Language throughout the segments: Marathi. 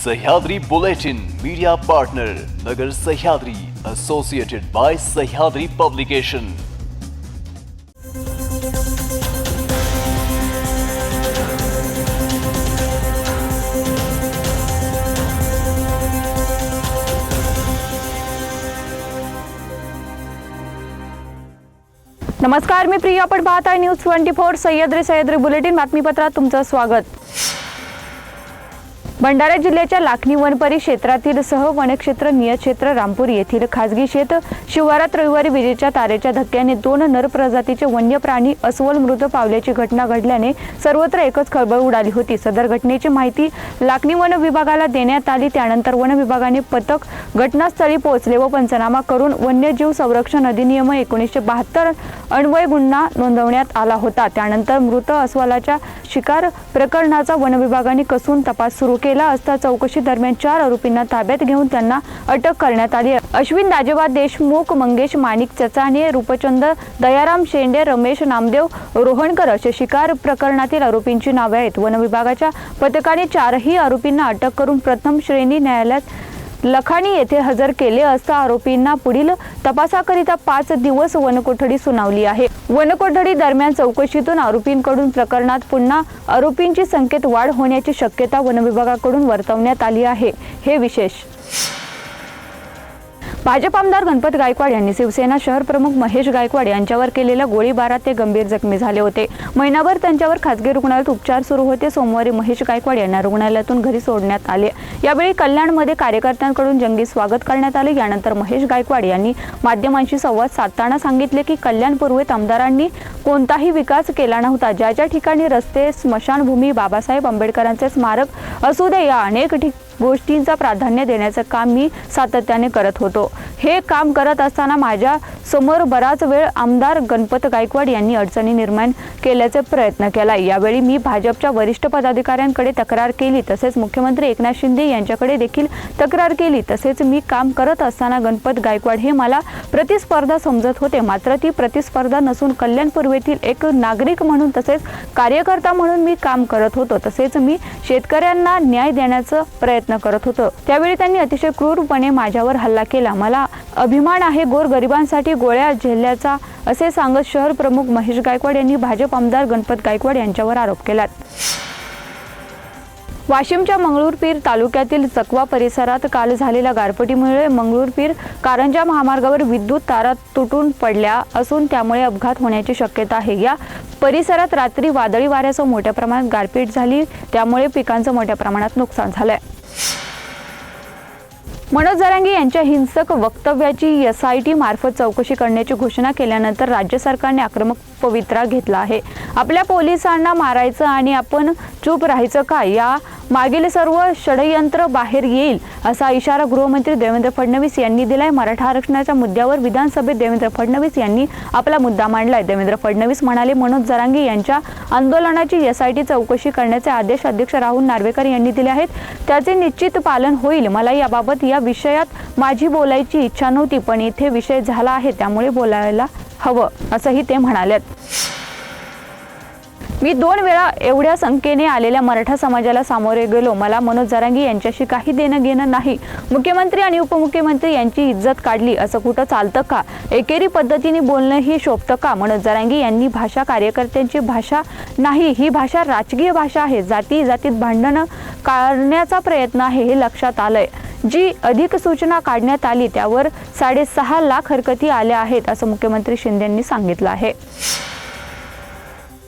Sahyadri bulletin media partner, Nagar Sahyadri associated by Sahyadri publication नमस्कार, मी प्रिया, आपण पाहत आहे news twenty four Sahyadri Sahyadri bulletin, बातमीपत्रात तुमचं स्वागत. भंडारा जिल्ह्याच्या लाखनी वनपरी क्षेत्रातील सह वनक्षेत्र नियक्षेत्र रामपूर येथील खासगी शेत शिवारात रविवारी विजेच्या तारेच्या धक्क्याने दोन नर प्रजातीचे वन्य प्राणी अस्वल मृत पावल्याची घटना घडल्याने सर्वत्र एकच खळबळ उडाली होती. सदर घटनेची माहिती लाखनी वन विभागाला देण्यात आली. त्यानंतर वन विभागाने पथक घटनास्थळी पोहोचले व पंचनामा करून वन्यजीव संरक्षण अधिनियम एकोणीसशे बहात्तर अन्वय गुन्हा नोंदवण्यात आला होता. त्यानंतर मृत अस्वलाच्या शिकार प्रकरणाचा वनविभागाने कसून तपास सुरू केला असता चौकशी दरम्यान चार आरोपींना ताब्यात घेऊन त्यांना अटक करण्यात आली. अश्विन दाजेबा देशमुख मंगेश माणिक चचाने रूपचंद दयाराम शेंडे रमेश नामदेव रोहणकर असे शिकार प्रकरणातील आरोपींची नावे आहेत. वनविभागाच्या पथकाने चारही आरोपींना अटक करून प्रथम श्रेणी न्यायालयात लखानी येथे हजर केले असता आरोपींना पुढील तपासाकरिता पाच दिवस वनकोठडी सुनावली आहे. वनकोठडी दरम्यान चौकशीतून आरोपींकडून प्रकरणात पुन्हा आरोपींची संख्येत वाढ होण्याची शक्यता वनविभागाकडून वर्तवण्यात आली आहे. हे विशेष. भाजप आमदार गणपत गायकवाड यांनी शिवसेना शहर प्रमुख महेश गायकवाड यांच्यावर केलेल्या गोळीबारात ते गंभीर जखमी झाले होते. महिनाभर त्यांच्यावर खासगी रुग्णालयात उपचार सुरू होते. सोमवारी महेश गायकवाड यांना रुग्णालयातून घरी सोडण्यात आले. यावेळी कल्याणमध्ये कार्यकर्त्यांकडून जंगी स्वागत करण्यात आले. यानंतर महेश गायकवाड यांनी माध्यमांशी संवाद साधताना सांगितले की कल्याण पूर्वेत आमदारांनी कोणताही विकास केला नव्हता. ज्या ज्या ठिकाणी रस्ते स्मशानभूमी बाबासाहेब आंबेडकरांचे स्मारक असू दे या अनेक ठिक गोष्टींचा प्राधान्य देण्याचं काम मी सातत्याने करत होतो. हे काम करत असताना माझ्यासमोर बराच वेळ आमदार गणपत गायकवाड यांनी अडचणी निर्माण केल्याचे प्रयत्न केला. यावेळी मी भाजपच्या वरिष्ठ पदाधिकाऱ्यांकडे तक्रार केली तसेच मुख्यमंत्री एकनाथ शिंदे यांच्याकडे देखील तक्रार केली तसेच मी काम करत असताना गणपत गायकवाड हे मला प्रतिस्पर्धा समजत होते. मात्र ती प्रतिस्पर्धा नसून कल्याण पूर्वेतील एक नागरिक म्हणून तसेच कार्यकर्ता म्हणून मी काम करत होतो. तसेच मी शेतकऱ्यांना न्याय देण्याचा प्रयत्न करत होतो. त्यावेळी त्यांनी अतिशय क्रूरपणे माझ्यावर हल्ला केला. मला अभिमान आहे गोरगरिबांसाठी गोळ्या झेलल्याचा असे सांगत शहर प्रमुख महेश गायकवाड यांनी भाजप आमदार गणपत गायकवाड यांच्यावर आरोप केला वाशिमच्या मंगळूरपीर तालुक्यातील चकवा परिसरात काल झालेल्या गारपटीमुळे मंगळूरपीर कारंजा महामार्गावर विद्युत तारा तुटून पडल्या असून त्यामुळे अपघात होण्याची शक्यता आहे. या परिसरात रात्री वादळी वाऱ्यासह मोठ्या प्रमाणात गारपीट झाली त्यामुळे पिकांचं मोठ्या प्रमाणात नुकसान झालंय. मनोज जरांगे यांच्या हिंसक वक्तव्याची एस आय टी मार्फत चौकशी करण्याची घोषणा केल्यानंतर राज्य सरकारने आक्रमक पवित्रा घेतला आहे. आपल्या पोलिसांना मारायचं आणि आपण चूप राहायचं का? या मागील सर्व षडयंत्र बाहेर येईल असा इशारा गृहमंत्री देवेंद्र फडणवीस यांनी दिलाय. मराठा आरक्षणाच्या मुद्द्यावर विधानसभेत देवेंद्र फडणवीस यांनी आपला मुद्दा मांडलाय. देवेंद्र फडणवीस म्हणाले मनोज जरांगे यांच्या आंदोलनाची एसआयटी आय टी चौकशी करण्याचे आदेश अध्यक्ष राहुल नार्वेकर यांनी दिले आहेत. त्याचे निश्चित पालन होईल. मला याबाबत या विषयात माझी बोलायची इच्छा नव्हती पण इथे विषय झाला आहे त्यामुळे बोलायला हवं असंही ते म्हणालेत. मी दोन वेळा एवढ्या संख्येने आलेल्या मराठा समाजाला सामोरे गेलो. मला मनोज जरांगी यांच्याशी काही देणं घेणं नाही. मुख्यमंत्री आणि उपमुख्यमंत्री यांची इज्जत काढली असं कुठं चालतं का? एकेरी पद्धतीने बोलणं ही शोभतं का? मनोज जरांगी यांनी भाषा कार्यकर्त्यांची भाषा नाही ही भाषा राजकीय भाषा आहे. जाती जातीत भांडणं काढण्याचा प्रयत्न आहे हे लक्षात आलंय. जी अधिक सूचना काढण्यात आली त्यावर साडेसहा लाख हरकती आल्या आहेत असं मुख्यमंत्री शिंदे यांनी सांगितलं आहे.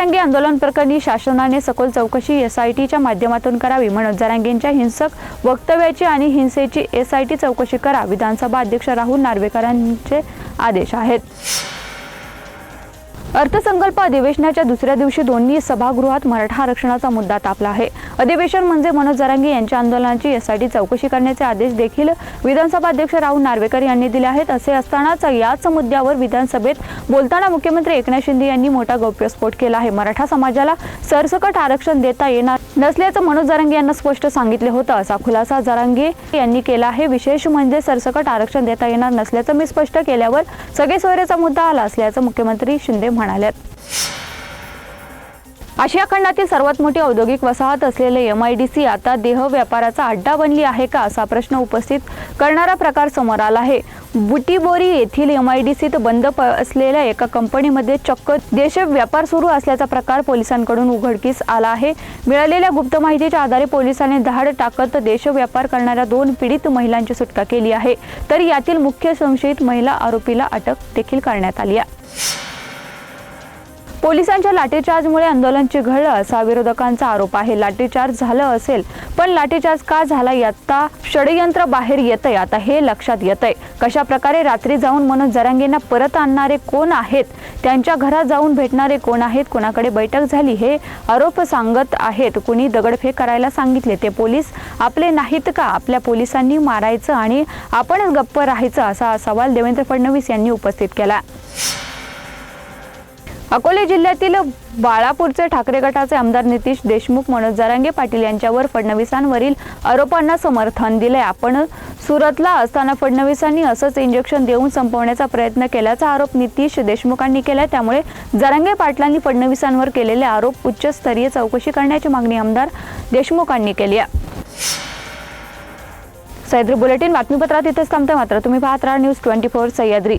जरांगे आंदोलन प्रकरणी शासनाने सखोल चौकशी एस आय टीच्या माध्यमातून करावी मनोज जरांगेंच्या हिंसक वक्तव्याची आणि हिंसेची एस आय टी चौकशी करा विधानसभा अध्यक्ष राहुल नार्वेकरांचे आदेश आहेत. अर्थसंकल्प अधिवेशनाच्या दुसऱ्या दिवशी दोन्ही सभागृहात मराठा आरक्षणाचा मुद्दा तापला आहे. अधिवेशन म्हणजे मनोज जरांगे यांच्या आंदोलनाची यासाठी चौकशी करण्याचे आदेश देखील विधानसभा अध्यक्ष राहुल नार्वेकर यांनी दिले आहेत. असे असतानाच याच मुद्द्यावर विधानसभेत बोलताना मुख्यमंत्री एकनाथ शिंदे यांनी मोठा गौप्यस्फोट केला आहे. मराठा समाजाला सरसकट आरक्षण देता येणार नसल्याचं मनोज जरांगे यांना स्पष्ट सांगितले होतं. असा खुलासा जरांगे यांनी केला आहे. विशेष म्हणजे सरसकट आरक्षण देता येणार नसल्याचं मी स्पष्ट केल्यावर सगळे सोयरेचा मुद्दा आला असल्याचं मुख्यमंत्री शिंदे म्हणाल्यात आशिया खंडातील सर्वात मोठी औद्योगिक वसाहत असलेले एम आय डी सी आता देह व्यापाराचा अड्डा बनली आहे का असा प्रश्न उपस्थित करणारा प्रकार समोर आला आहे. बुटीबोरी येथील एम आय डी सीत बंद प असलेल्या एका कंपनीमध्ये चक्क देश व्यापार सुरू असल्याचा प्रकार पोलिसांकडून उघडकीस आला आहे. मिळालेल्या गुप्त माहितीच्या आधारे पोलिसांनी धाड टाकत देश व्यापार करणाऱ्या दोन पीडित महिलांची सुटका केली आहे. तर यातील मुख्य संशयित महिला आरोपीला अटक देखील करण्यात आली आहे. पोलिसांच्या लाठीचार्जमुळे आंदोलन चिघळलं असा विरोधकांचा आरोप आहे. लाठीचार्ज झालं असेल पण लाठीचार्ज का झाला याचा षडयंत्र बाहेर येतंय. आता हे लक्षात येतंय. कशा प्रकारे रात्री जाऊन मनोज जरांगेंना परत आणणारे कोण आहेत? त्यांच्या घरात जाऊन भेटणारे कोण आहेत? कोणाकडे बैठक झाली हे आरोप सांगत आहेत. कुणी दगडफेक करायला सांगितले ते पोलीस आपले नाहीत का? आपल्या पोलिसांनी मारायचं आणि आपणच गप्प राहायचं असा सवाल देवेंद्र फडणवीस यांनी उपस्थित केला. अकोले जिल्ह्यातील बाळापूरचे ठाकरे गटाचे आमदार नितीश देशमुख मनोज जरांगे पाटील यांच्यावर फडणवीसांवरील आरोपांना समर्थन दिले आपण सुरतला असताना फडणवीसांनी असंच इंजेक्शन देऊन संपवण्याचा प्रयत्न केल्याचा आरोप नितीश देशमुखांनी केला त्यामुळे जारांगे पाटलांनी फडणवीसांवर केलेले आरोप उच्चस्तरीय चौकशी करण्याची मागणी आमदार देशमुखांनी केली आहे. सह्याद्री बुलेटिन बातमीपत्रात इथेच थांबते मात्र. तुम्ही पाहत राहा न्यूज ट्वेंटी फोर सह्याद्री.